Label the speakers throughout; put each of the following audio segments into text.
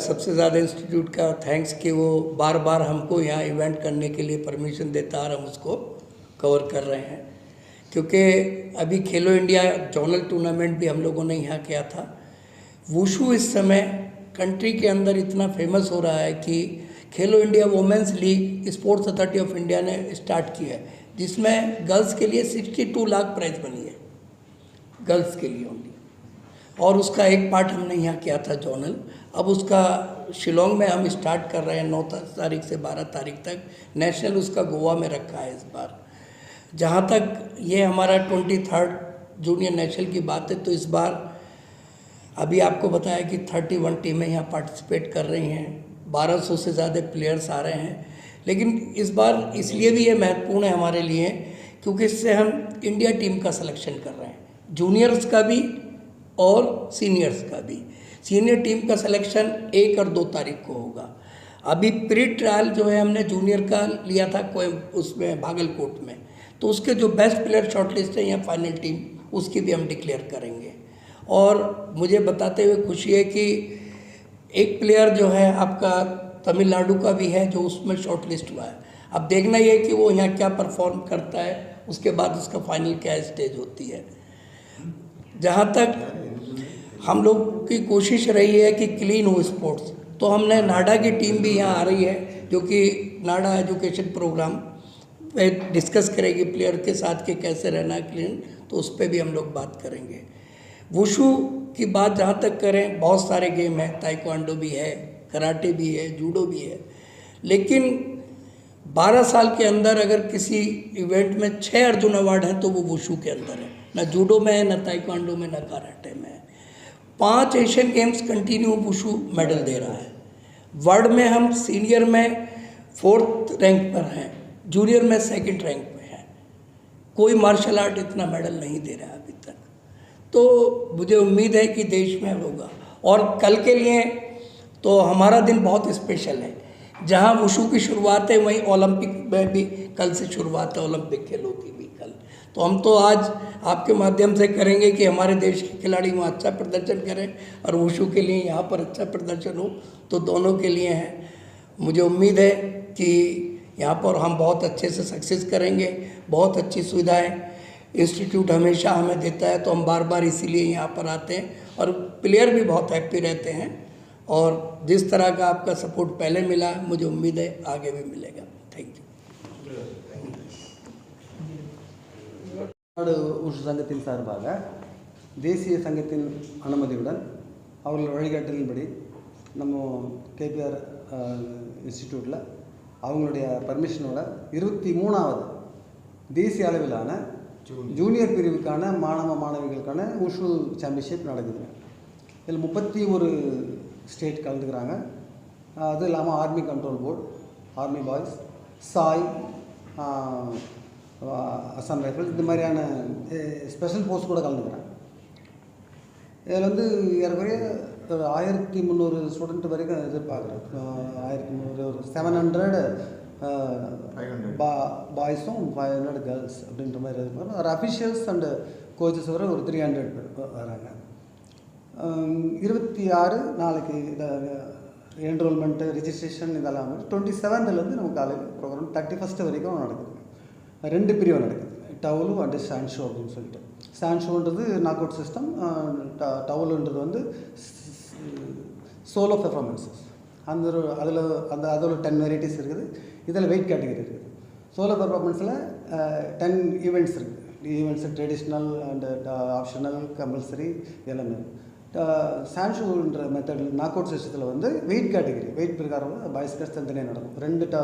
Speaker 1: सबसे ज़्यादा इंस्टीट्यूट का थैंक्स कि वो बार बार हमको यहाँ इवेंट करने के लिए परमिशन देता और हम उसको कवर कर रहे हैं। क्योंकि अभी खेलो इंडिया जोनल टूर्नामेंट भी हम लोगों ने यहाँ किया था। वुशु इस समय कंट्री के अंदर इतना फ़ेमस हो रहा है कि Khelo India women's league sports authority of India ने स्टार्ट किया है, जिसमें गर्ल्स के लिए 62 लाख प्राइज बनी है। गर्ल्स के लिए ओनली और उसका एक पार्ट हमने यहाँ किया था जोनल अब उसका शिलोंग में हम स्टार्ट कर रहे हैं, नौ तारीख से बारह तारीख तक। नेशनल उसका गोवा में रखा है इस बार। जहाँ तक ये हमारा ट्वेंटी थर्ड जूनियर नेशनल की बात है तो इस बार अभी आपको बताया कि थर्टी वन टीमें यहाँ पार्टिसिपेट कर रही हैं। बारह सौ से ज़्यादा प्लेयर्स आ रहे हैं। लेकिन इस बार इसलिए भी ये महत्वपूर्ण है हमारे लिए, क्योंकि इससे हम इंडिया टीम का सिलेक्शन कर रहे हैं। जूनियर्स का भी और सीनियर्स का भी। सीनियर टीम का सिलेक्शन एक और दो तारीख को होगा। अभी प्री ट्रायल जो है हमने जूनियर का लिया था कोई उसमें भागलकोट में। तो उसके जो बेस्ट प्लेयर शॉर्टलिस्ट है, यहाँ फाइनल टीम उसकी भी हम डिक्लेयर करेंगे। और मुझे बताते हुए खुशी है कि एक प्लेयर जो है आपका तमिलनाडु का भी है, जो उसमें शॉर्ट लिस्ट हुआ है। अब देखना ये है कि वो यहाँ क्या परफॉर्म करता है, उसके बाद उसका फाइनल क्या स्टेज होती है। जहाँ तक हम लोग की कोशिश रही है कि क्लीन हो स्पोर्ट्स तो हमने नाडा की टीम भी यहाँ आ रही है, जो कि नाडा एजुकेशन प्रोग्राम डिस्कस करेगी प्लेयर के साथ कि कैसे रहना क्लीन तो उस पर भी हम लोग बात करेंगे। वुशु की बात जहाँ तक करें, बहुत सारे गेम हैं ताइक्वांडो भी है कराटे भी है जूडो भी है। लेकिन 12 साल के अंदर अगर किसी इवेंट में छः अर्जुन अवार्ड हैं तो वो वुशु के अंदर है। ना जूडो में है, ना ताइक्वांडो में, ना कराटे में है। पाँच Asian games continue wushu medal दे रहा है। वर्ल्ड में हम सीनियर में फोर्थ रैंक पर हैं, जूनियर में सेकंड रैंक पे हैं। कोई मार्शल आर्ट इतना मेडल नहीं दे रहा अभी तक। तो मुझे उम्मीद है कि देश में होगा। और कल के लिए तो हमारा दिन बहुत स्पेशल है। जहाँ वुशु की शुरुआत है, वहीं ओलंपिक में भी कल से शुरुआत है ओलंपिक खेलों की। तो हम तो आज आपके माध्यम से करेंगे कि हमारे देश के खिलाड़ी वहाँ अच्छा प्रदर्शन करें और वुशु के लिए यहाँ पर अच्छा प्रदर्शन हो तो दोनों के लिए हैं। मुझे उम्मीद है कि यहाँ पर हम बहुत अच्छे से सक्सेस करेंगे, बहुत अच्छी सुविधाएँ इंस्टीट्यूट हमेशा हमें देता है तो हम बार बार इसीलिए यहाँ पर आते हैं और प्लेयर भी बहुत हैप्पी रहते हैं और जिस तरह का आपका सपोर्ट पहले मिला, मुझे उम्मीद है आगे भी मिलेगा। थैंक यू
Speaker 2: நாடு ஊஷு சங்கத்தின் சார்பாக தேசிய சங்கத்தின் அனுமதியுடன் அவர்கள் வழிகாட்டலின்படி நம்ம கேபிஆர் இன்ஸ்டிடியூட்டில் அவங்களுடைய பர்மிஷனோட இருபத்தி மூணாவது தேசிய அளவிலான ஜூனியர் பிரிவுக்கான மாணவ மாணவிகளுக்கான உஷு சாம்பியன்ஷிப் நடக்குது. இதில் முப்பத்தி ஒரு ஸ்டேட் கலந்துக்கிறாங்க. அது இல்லாமல் army control board army boys SAI Assam rifle. இந்த மாதிரியான ஸ்பெஷல் போஸ்ட் கூட கலந்துக்கிறாங்க. இதில் வந்து ஏறக்குறைய ஒரு ஆயிரத்தி முந்நூறு ஸ்டூடெண்ட் வரைக்கும் எதிர்பார்க்குறேன். ஆயிரத்தி முந்நூறு ஒரு செவன் ஹண்ட்ரட் பா பாய்ஸும் ஃபைவ் ஹண்ட்ரட் கேர்ள்ஸ் அப்படின்ற மாதிரி எதிர்பார்க்குறோம் ஒரு அஃபிஷியல்ஸ் அண்டு கோச்சஸ் வர ஒரு த்ரீ ஹண்ட்ரட் பேர் வராங்க. இருபத்தி ஆறு நாளைக்கு இதை என்ரோல்மெண்ட்டு ரிஜிஸ்ட்ரேஷன் இதெல்லாம். டுவெண்ட்டி செவன்த்லேருந்து நம்ம காலையில் ப்ரோக்ராம் தேர்ட்டி ஃபஸ்ட்டு வரைக்கும் நடக்குது. ரெண்டு பிரிவு நடக்குது. டவுலு அண்டு சான்ஷோ அப்படின்னு சொல்லிட்டு. சான்ஷோன்றது நாக் அவுட் சிஸ்டம் டவுலுன்றது வந்து சோலோ பெர்ஃபார்மன்ஸஸ் அந்த அதில் அந்த அதில் டென் வெரைட்டிஸ் இருக்குது. இதில் வெயிட் கேட்டகரி இருக்குது. சோலோ பெர்ஃபார்மன்ஸில் டென் ஈவெண்ட்ஸ் இருக்குது. Events traditional and optional compulsory எல்லாமே. சான்ஷூன்ற மெத்தடில் நாக் அவுட் சிஸ்டத்தில் வந்து வெயிட் கேட்டகரி வெயிட் பிரகாரம் பாய்ஸ் கேர்ள்ஸ் தனித்தனியாக நடக்கும். ரெண்டு ட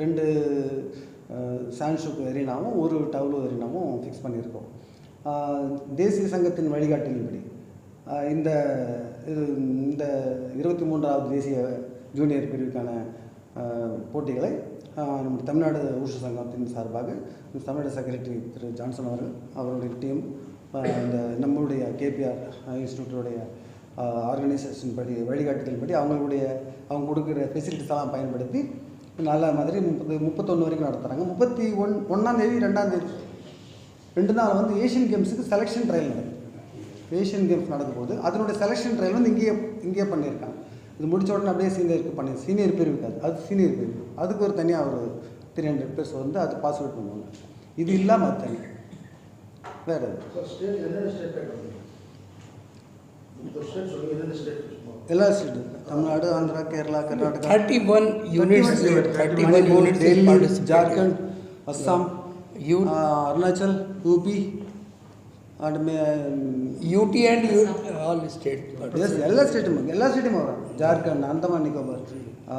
Speaker 2: ரெண்டு சான்ஷூக்கு எரினாவும் ஒரு டவுலு எரினாவும் ஃபிக்ஸ் பண்ணியிருக்கோம். தேசிய சங்கத்தின் வழிகாட்டின்படி இந்த இது இந்த இருபத்தி மூன்றாவது தேசிய ஜூனியர் பிரிவுக்கான போட்டிகளை நம்ம தமிழ்நாடு ஊஷ சங்கத்தின் சார்பாக தமிழ்நாடு செக்ரட்டரி திரு ஜான்சன் அவர்கள் அவருடைய டீம் இந்த நம்மளுடைய கேபிஆர் இன்ஸ்டியூட்டோடைய ஆர்கனைசேஷன் படி வழிகாட்டுதல் படி அவங்களுடைய அவங்க கொடுக்குற ஃபெசிலிட்டிஸ் எல்லாம் பயன்படுத்தி நல்ல மாதிரி முப்பது முப்பத்தொன்று வரைக்கும் நடத்துகிறாங்க முப்பத்தி ஒன் ஒன்றாந்தேதி ரெண்டாந்தேதி ரெண்டு நாள் வந்து ஏஷியன் கேம்ஸுக்கு செலெக்ஷன் ட்ரையல் நடக்குது. ஏஷியன் கேம்ஸ் நடக்கும் போது அதனுடைய செலெக்ஷன் ட்ரையல் வந்து இங்கேயே இங்கேயே பண்ணியிருக்காங்க. இது முடிச்ச உடனே அப்படியே சீனியருக்கு பண்ணி சீனியர் பிரிவுக்கு அது அது சீனியர் பிரிவு அதுக்கு ஒரு தனியாக ஒரு த்ரீ ஹண்ட்ரட் பேர்ஸ் வந்து அது பாஸ் அவுட் பண்ணுவாங்க. இது இல்லாமல் அது தனி. வேறு
Speaker 3: எந்தெந்த ஸ்டேட்
Speaker 2: எல்லா ஸ்டேட்டும் Tamil Nadu Andhra Kerala Karnataka.
Speaker 1: 31 units, 31
Speaker 2: Manipur
Speaker 1: units. is
Speaker 2: Delhi
Speaker 1: participated.
Speaker 2: Jharkhand Assam
Speaker 1: You-
Speaker 2: Arunachal UP and
Speaker 1: UT and U, all state.
Speaker 2: Yes எல்லா ஸ்டேட்டும் எல்லா ஸ்டேட்டும் வரும் ஜார்க்கண்ட் அந்தமான் நிக்கோபார் ஆ,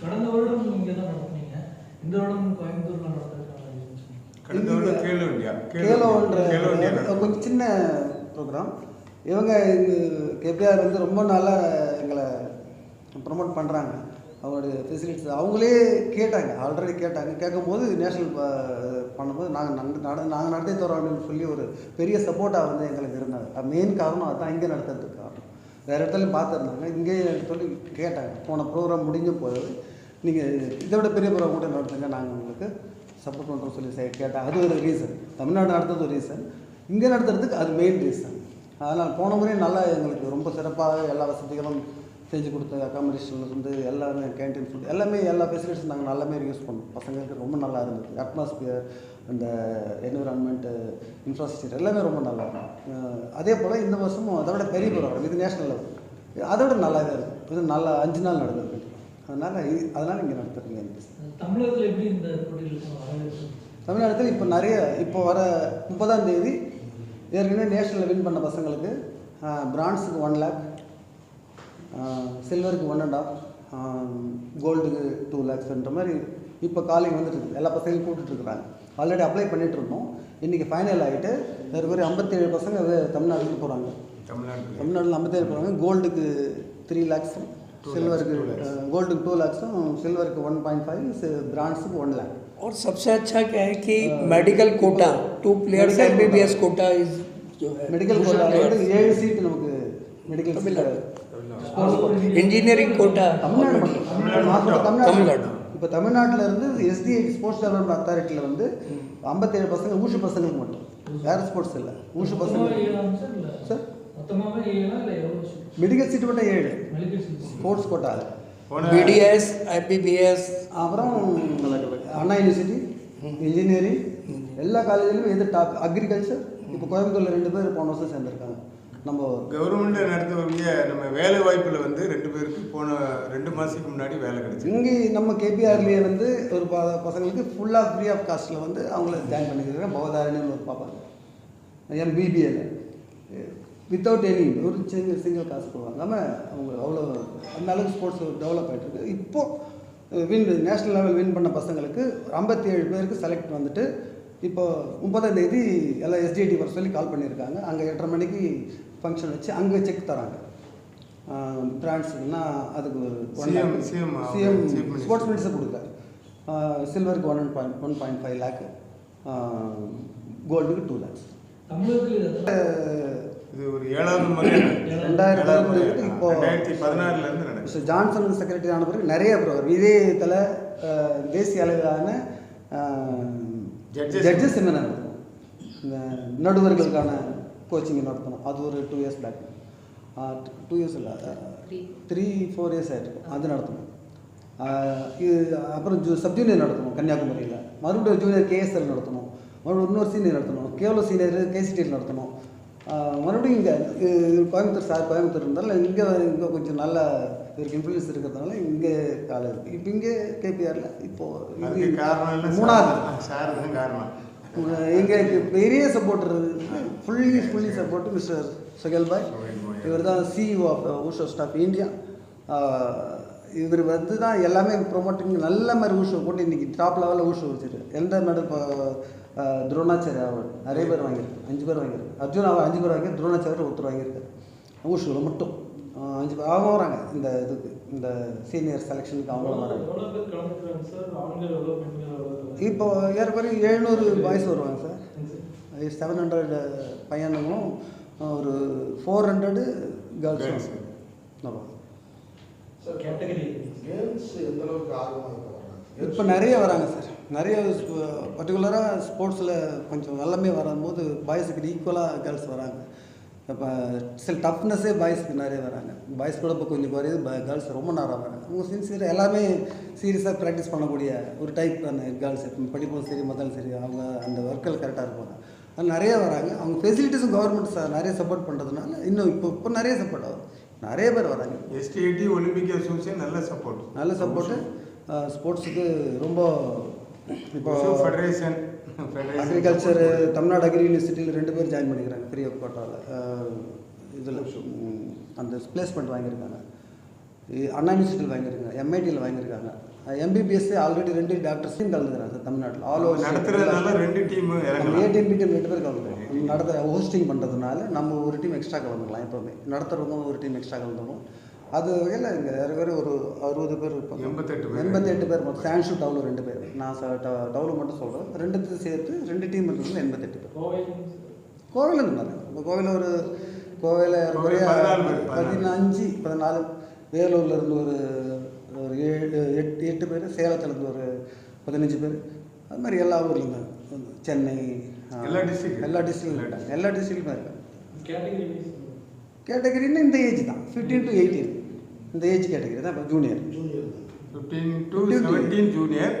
Speaker 4: கடந்த வருடம் இங்கே தான் நடத்துனீங்க. இந்த வருடம் கோயம்புத்தூர்ல நடத்துறதுக்கான
Speaker 5: கடந்த வருடம் கேலோ இந்தியா
Speaker 2: கேலோன்ற கொஞ்சம் சின்ன ப்ரோக்ராம் இவங்க கேபிஆர் வந்து ரொம்ப நாளாக எங்களை ப்ரொமோட் பண்ணுறாங்க அவங்களுடைய ஃபெசிலிட்டிஸ் அவங்களே கேட்டாங்க ஆல்ரெடி கேட்டாங்க. கேட்கும்போது நேஷனல் பண்ணும்போது நாங்கள் நட நட நாங்கள் நடத்தி தரோம் அப்படின்னு சொல்லி ஒரு பெரிய சப்போர்ட்டாக வந்து எங்களுக்கு இருந்தாங்க மெயின் காரணம் அதுதான் இங்கே நடத்துறதுக்கு காரணம். வேறு இடத்துலையும் பார்த்துருந்தாங்க. இங்கேயே சொல்லி கேட்டாங்க. போன ப்ரோக்ராம் முடிஞ்ச போது நீங்கள் இதை விட பெரிய ப்ரோக்ராம் கூட நடத்துங்க நாங்கள் உங்களுக்கு சப்போர்ட் பண்ணுறோம் சொல்லி கேட்டால் அது ஒரு ரீசன் தமிழ்நாடு நடத்துறது ஒரு ரீசன் இங்கே நடத்துறதுக்கு அது மெயின் ரீசன் அதனால் போன முறையும் நல்லா எங்களுக்கு ரொம்ப சிறப்பாக எல்லா வசதிகளும் செஞ்சு கொடுத்த அக்காமடேஷன்லேருந்து எல்லாமே கேன்டீன் ஃபுட் எல்லாமே எல்லா ஃபெசிலிட்டிஸும் நாங்கள் நல்லாமே யூஸ் பண்ணோம். பசங்களுக்கு ரொம்ப நல்லா இருந்தது. அட்மாஸ்பியர் அந்த என்விரான்மெண்ட்டு இன்ஃப்ராஸ்ட்ரக்சர் எல்லாமே ரொம்ப நல்லா இருக்கும் அதே போல் இந்த வருஷமும் அதை விட பெரிய ப்ரோக்ராம் இது நேஷனல் லெவல் அதை விட நல்லாவே இருக்கும் இது நல்லா அஞ்சு நாள் நடக்குது அதனால் அதனால் இங்கே நடத்துறீங்க
Speaker 4: தமிழகத்தில் எப்படி இந்த
Speaker 2: தமிழ்நாட்டில் இப்போ நிறைய இப்போ வர முப்பதாம் தேதி ஏற்கனவே நேஷனலில் வின் பண்ண பசங்களுக்கு பிரான்ஸுக்கு ஒன் லேக் சில்வருக்கு ஒன் அண்ட் ஆஃப் கோல்டுக்கு டூ லேக்ஸ்ன்ற மாதிரி இப்போ காலிங் வந்துட்டு எல்லா பசங்களையும் கூப்பிட்டுருக்குறாங்க ஆல்ரெடி அப்ளை பண்ணிட்டு இருந்தோம் இன்றைக்கி ஃபைனல் ஆகிட்டு ஏற்கனவே ஐம்பத்தேழு பசங்க தமிழ்நாட்டுக்கு போகிறாங்க
Speaker 5: தமிழ்நாட்டில்
Speaker 2: தமிழ்நாட்டில் ஐம்பத்தேழு போகிறாங்க கோல்டுக்கு த்ரீ லேக்ஸும் சில்வருக்கு. கோல்டுக்கு டூ லேக்ஸும் சில்வருக்கு ஒன் பாயிண்ட் ஃபைவ் பிரான்ஸுக்கு ஒன் லேக்
Speaker 1: और सबसे अच्छा क्या है कि medical quota two players
Speaker 2: Medical
Speaker 1: MBBS quota is जो है
Speaker 2: மெடிக்கல்
Speaker 1: दूसरे
Speaker 2: கோட்டா
Speaker 1: players.
Speaker 2: வந்து ஏழு சீட் நமக்கு medical Tamil Nadu.
Speaker 1: Sports engineering
Speaker 2: quota Tamil Nadu மட்டும்.
Speaker 5: தமிழ்நாடு
Speaker 2: நான் சொல்றது
Speaker 5: மட்டும்.
Speaker 2: தமிழ்நாடு
Speaker 1: தமிழ்நாடு.
Speaker 2: இப்போ தமிழ்நாட்டில் இருந்து எஸ்டிஐ ஸ்போர்ட்ஸ் டெவலப்மெண்ட் அத்தாரிட்டியில் வந்து ஐம்பத்தேழு பசங்க ஊஷு பசங்களுக்கு மட்டும் வேறு ஸ்போர்ட்ஸ் இல்லை ஊஷு பசங்க
Speaker 4: மொத்தமாக ஏழாம் சார் இல்லை
Speaker 2: சார்
Speaker 4: மொத்தமாகவே ஏழா இல்லை எவ்வளோ சீட்
Speaker 2: மெடிக்கல் சீட் மட்டும் ஏழு
Speaker 4: மெடிக்கல் சீட்
Speaker 2: ஸ்போர்ட்ஸ் கோட்டாவில்
Speaker 1: பிடிஎஸ் ஐபிபிஎஸ்
Speaker 2: அப்புறம் அண்ணா யூனிவர்சிட்டி இன்ஜினியரிங் எல்லா காலேஜ்லையும் எது டாப் அக்ரிகல்ச்சர் இப்போ கோயம்புத்தூரில் ரெண்டு பேர் போன வருஷம் சேர்ந்துருக்காங்க. நம்ம
Speaker 5: கவர்மெண்ட்டை நடத்தக்கூடிய நம்ம வேலை வாய்ப்பில் வந்து ரெண்டு பேருக்கு போன ரெண்டு மாதத்துக்கு முன்னாடி வேலை கிடைச்சி
Speaker 2: இங்கே நம்ம கேபிஆர்லேயே வந்து ஒரு ப பசங்களுக்கு ஃபுல்லாக ஃப்ரீ ஆஃப் காஸ்ட்டில் வந்து அவங்கள ஜாயின் பண்ணிக்கிறாங்க பவதாரணின்னு ஒரு பாப்பா எம்பிபிஏல வித்தவுட் எனி ஒரு சிங்கிள் சிங்கிள் காசு போவாங்காமல் அவங்க அவ்வளோ அந்த அளவுக்கு ஸ்போர்ட்ஸ் டெவலப் ஆகிட்டு இருக்கு. இப்போது வின் நேஷ்னல் லெவல் வின் பண்ண பசங்களுக்கு ஐம்பத்தி ஏழு பேருக்கு செலக்ட் வந்துட்டு இப்போ முப்பதாம் தேதி எல்லாம் எஸ்டிஐடி வர சொல்லி கால் பண்ணியிருக்காங்க. அங்கே எட்டரை மணிக்கு ஃபங்க்ஷன் வச்சு அங்கே செக் தராங்க. பிராண்ட்ஸுக்குன்னா அதுக்கு சிஎம்
Speaker 5: minister.
Speaker 2: ஸ்போர்ட்ஸ் மினிஸ்டர் கொடுக்குறாரு. சில்வருக்கு one point one point five lakh கோல்டுக்கு two lakhs
Speaker 4: இது
Speaker 5: ஒரு ஏழாவது முறை
Speaker 2: ரெண்டாயிரத்தி இப்போ
Speaker 5: ரெண்டாயிரத்தி பதினாறுல இருந்து நடக்குது.
Speaker 2: மிஸ்டர் ஜான்சன் செக்ரட்டரி ஆன பிறகு நிறைய ப்ரோக்ராம் இதே இதில் தேசிய அளவிலான
Speaker 5: Judges.
Speaker 2: ஜட்ஜஸ் செமினார் நடத்தணும் இந்த நடுவர்களுக்கான கோச்சிங் நடத்தணும் அது ஒரு two years back two years இல்லை த்ரீ ஃபோர் இயர்ஸ் ஆகிட்டு அது நடத்தணும். இது அப்புறம் ஜூ சப் ஜூனியர் நடத்தணும் கன்னியாகுமரியில். மறுபடியும் ஜூனியர் கேஎஸ்எல் நடத்தணும். மறுபடியும் இன்னொரு சீனியர் நடத்தணும். கேவல சீனியர் கேசிடியில் நடத்தணும். மறுபடியும் இங்கே கோயம்புத்தூர் சார் கோயம்புத்தூர் இருந்தாலும் இங்கே இங்கே கொஞ்சம் நல்ல இவருக்கு இன்ஃப்ளூயன்ஸ் இருக்கிறதுனால இங்கே காலை இருக்குது இப்போ இங்கே கேபிஆரில் இப்போது
Speaker 5: காரணம்
Speaker 2: மூணாவது
Speaker 5: சார் தான் காரணம்.
Speaker 2: எங்களுக்கு பெரிய supporter fully fully support mister Suhail பாய் இவர் தான் CEO of wushu staff India இவர் வந்து தான் எல்லாமே ப்ரொமோட்டிங் நல்ல மாதிரி ஊஷோ போட்டு இன்றைக்கி டாப் லெவலில் ஊஷோ வச்சிருக்கு எந்த மெடல் இப்போ துரோணாச்சாரியா அவார்டு நிறைய பேர் வாங்கியிருக்கு அஞ்சு பேர் வாங்கியிருக்கு அர்ஜுன் அவர் அஞ்சு பேர் வாங்கி துரோணாச்சாரியர் ஒருத்தர் வாங்கியிருக்காரு. ஊஷோவில் மட்டும். அஞ்சு பேர் அவங்க வராங்க. இந்த இதுக்கு இந்த சீனியர் செலெக்ஷனுக்கு அவங்க வராங்க. இப்போ ஏறக்குறைய எழுநூறு பாய்ஸ் வருவாங்க சார் செவன் ஹண்ட்ரட் பையனுங்களும் ஒரு ஃபோர் ஹண்ட்ரடு. கேர்ள்ஸ் ஆமாம்
Speaker 3: சார்
Speaker 4: கேட்டகரி
Speaker 3: கேர்ள்ஸ் எந்த அளவுக்கு ஆர்வமாக இருக்காங்க
Speaker 2: இப்போ நிறைய வராங்க சார் நிறைய பர்டிகுலராக ஸ்போர்ட்ஸில் கொஞ்சம் எல்லாமே வரும்போது பாய்ஸுக்கு ஈக்குவலாக கேர்ள்ஸ் வராங்க. இப்போ சில டஃப்னஸ்ஸே பாய்ஸ்க்கு நிறைய வராங்க. பாய்ஸ் கூட இப்போ கொஞ்சம் குறையுது கேர்ள்ஸ் ரொம்ப நேரம் வராங்க. அவங்க சின்சியர் எல்லாமே சீரியஸாக ப்ராக்டிஸ் பண்ணக்கூடிய ஒரு டைப் அந்த கேர்ள்ஸ் படிப்பும் சரி முதலும் சரி அவங்க அந்த ஒர்க்கில் கரெக்டாக இருப்பாங்க. அது நிறைய வராங்க. அவங்க ஃபெசிலிட்டிஸும் கவர்மெண்ட் நிறைய சப்போர்ட் பண்ணுறதுனால இன்னும் இப்போ இப்போ நிறைய சப்போர்ட் ஆகும் நிறைய பேர் வராங்க.
Speaker 5: எஸ்டிஐடி ஒலிம்பிக் அசோசியேஷன் நல்ல சப்போர்ட்
Speaker 2: நல்ல சப்போர்ட்டு ஸ்போர்ட்ஸுக்கு ரொம்ப இப்போ
Speaker 5: ஃபெடரேஷன்
Speaker 2: அக்ரிகல்ச்சர் தமிழ்நாடு அக்ரி யூனிவர்சிட்டியில் ரெண்டு பேர் ஜாயின் பண்ணிக்கிறாங்க ஃப்ரீ ஆஃப் கோட்டாவில் இதில் அந்த பிளேஸ்மெண்ட் வாங்கியிருக்காங்க. அண்ணா யூனிவர்சிட்டியில் வாங்கியிருக்காங்க எம்ஐடியில் வாங்கியிருக்காங்க. எம்பிபிஎஸ் ஆல்ரெடி ரெண்டு டாக்டர்ஸையும் கலந்துக்கிறாங்க தமிழ்நாட்டில். ஆல் ஓவர்
Speaker 5: நடத்துறதுனால ரெண்டு டீம்
Speaker 2: ஏடிஎம் பிடிஎம் ரெண்டு பேர் கலந்துக்கிறோம் நடத்த ஹோஸ்டிங் பண்ணுறதுனால நம்ம ஒரு டீம் எக்ஸ்ட்ரா கலந்துக்கலாம் எப்போவுமே. நடத்துறவங்க ஒரு டீம் எக்ஸ்ட்ரா கலந்துக்கும் அது வகையில் இங்கே ஏற்கனவே ஒரு அறுபது பேர் இருப்பாங்க.
Speaker 5: எண்பத்தெட்டு பேர்.
Speaker 2: எண்பத்தெட்டு பேர் மொத்தம். சான்ஷு டவுலு ரெண்டு பேர். நான் டவுலு மட்டும் சொல்கிறேன் ரெண்டுத்தையும் சேர்த்து ரெண்டு டீம் இருக்கிறது எண்பத்தெட்டு பேர்.
Speaker 4: கோவை
Speaker 2: கோவிலில் இருந்தாங்க இப்போ கோவிலில் ஒரு கோவிலில்
Speaker 5: பேர், பதினாலு.
Speaker 2: பதினஞ்சு பதினாலு. வேலூர்ல இருந்து ஒரு ஒரு ஏழு எட்டு எட்டு பேர். சேலத்துல இருந்து ஒரு பதினஞ்சு பேர். அது மாதிரி எல்லா ஊர்லேருந்து சென்னை
Speaker 5: எல்லா district?
Speaker 2: எல்லா இருக்காங்க. எல்லா டிஸ்ட்ரிக்ட்லையும் இருக்காங்க கேட்டகரின்னா இந்த ஏஜ் தான். ஃபிஃப்டீன் டு எயிட்டீன் இந்த ஏஜ் கேட்டகரி தான் இப்போ junior
Speaker 3: junior
Speaker 5: fifteen to
Speaker 2: 15 to-
Speaker 5: seventeen junior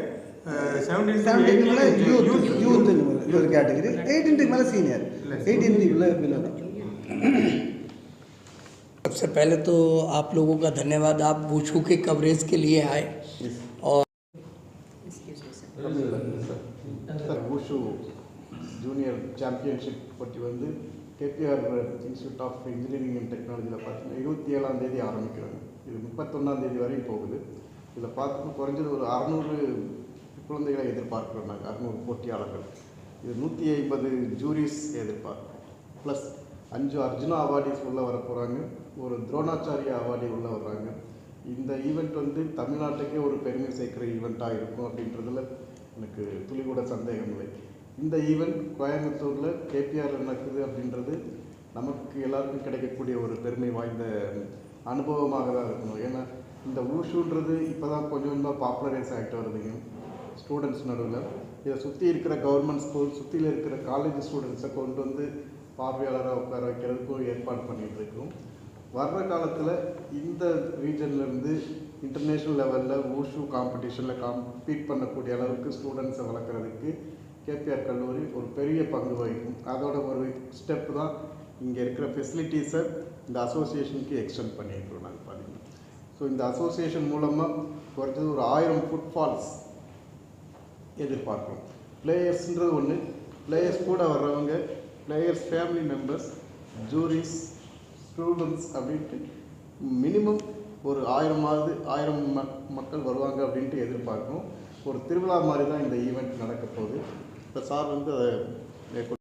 Speaker 5: seventeen to
Speaker 2: seventeen மேலே யூத்
Speaker 5: எயிட்டீன்
Speaker 2: யூத் ஒரு கேட்டகரி எயிட்டீன்க்கு மேலே சீனியர்
Speaker 5: இல்லை.
Speaker 2: எயிட்டீன் பிலோ பிலோ தான்
Speaker 1: सबसे पहले तो आप लोगों का धन्यवाद आप वूशू के कवरेज के लिए आए और
Speaker 6: சார் ஊஷு ஜூனியர் சாம்பியன்ஷிப் போட்டி வந்து KPR institute of engineering and டெக்னாலஜியில் பார்த்தீங்கன்னா இருபத்தி ஏழாம் தேதி ஆரம்பிக்கிறாங்க இது முப்பத்தொன்னாம் தேதி வரையும் போகுது. இதில் பார்த்தோம்னா குறைஞ்சது ஒரு அறநூறு குழந்தைகளை எதிர்பார்க்கிறோம் நாங்கள் அறநூறு போட்டியாளர்கள். இது நூற்றி ஐம்பது ஜூரிஸ் எதிர்பார்க்குறோம் ப்ளஸ் அஞ்சு அர்ஜுனா அவார்டிஸ் உள்ளே வர போகிறாங்க ஒரு துரோணாச்சாரியா அவார்டி உள்ளே வர்றாங்க. இந்த ஈவெண்ட் வந்து தமிழ்நாட்டுக்கே ஒரு பெருமை சேர்க்கிற ஈவெண்ட்டாக இருக்கும் அப்படின்றதுல எனக்கு துளி கூட சந்தேகம் இல்லை. இந்த ஈவெண்ட் கோயம்புத்தூரில் கேபிஆர் நடக்குது அப்படின்றது நமக்கு எல்லாருக்கும் கிடைக்கக்கூடிய ஒரு பெருமை வாய்ந்த அனுபவமாக தான் இருக்கணும். ஏன்னா இந்த ஊஷுன்றது இப்போ தான் கொஞ்சம் கொஞ்சமாக பாப்புலரைஸ் ஆகிட்டு வருதுங்க. ஸ்டூடெண்ட்ஸ் நடுவில். இதை சுற்றி இருக்கிற கவர்மெண்ட் ஸ்கூல் சுற்றியில் இருக்கிற காலேஜ் ஸ்டூடெண்ட்ஸை கொண்டு வந்து பார்வையாளராக உட்கார வைக்கிறதுக்கும் ஏற்பாடு பண்ணிகிட்டு இருக்கோம். வர்ற காலத்தில் இந்த ரீஜன்லேருந்து இருந்து இன்டர்நேஷ்னல் லெவலில் ஊஷு காம்படிஷனில் காம்பீட் பண்ணக்கூடிய அளவுக்கு ஸ்டூடெண்ட்ஸை வளர்க்குறதுக்கு கேபிஆர் கல்லூரி ஒரு பெரிய பங்கு வகிக்கும். அதோட ஒரு ஸ்டெப் தான் இங்கே இருக்கிற ஃபெசிலிட்டிஸை இந்த அசோசியேஷனுக்கு எக்ஸ்டெண்ட் பண்ணியிருக்கிறோம் நாங்கள் பார்த்தீங்கன்னா ஸோ இந்த அசோசியேஷன் மூலமாக குறைஞ்சது ஒரு ஆயிரம் ஃபுட்ஃபால்ஸ் எதிர்பார்க்குறோம். பிளேயர்ஸ்ன்றது ஒன்று பிளேயர்ஸ் கூட வர்றவங்க players family members juries students அப்படின்ட்டு மினிமம் ஒரு ஆயிரமாவது ஆயிரம் மக் மக்கள் வருவாங்க அப்படின்ட்டு எதிர்பார்க்குறோம். ஒரு திருவிழா மாதிரி தான் இந்த ஈவெண்ட் நடக்க போகுது இப்போ சார் வந்து அதை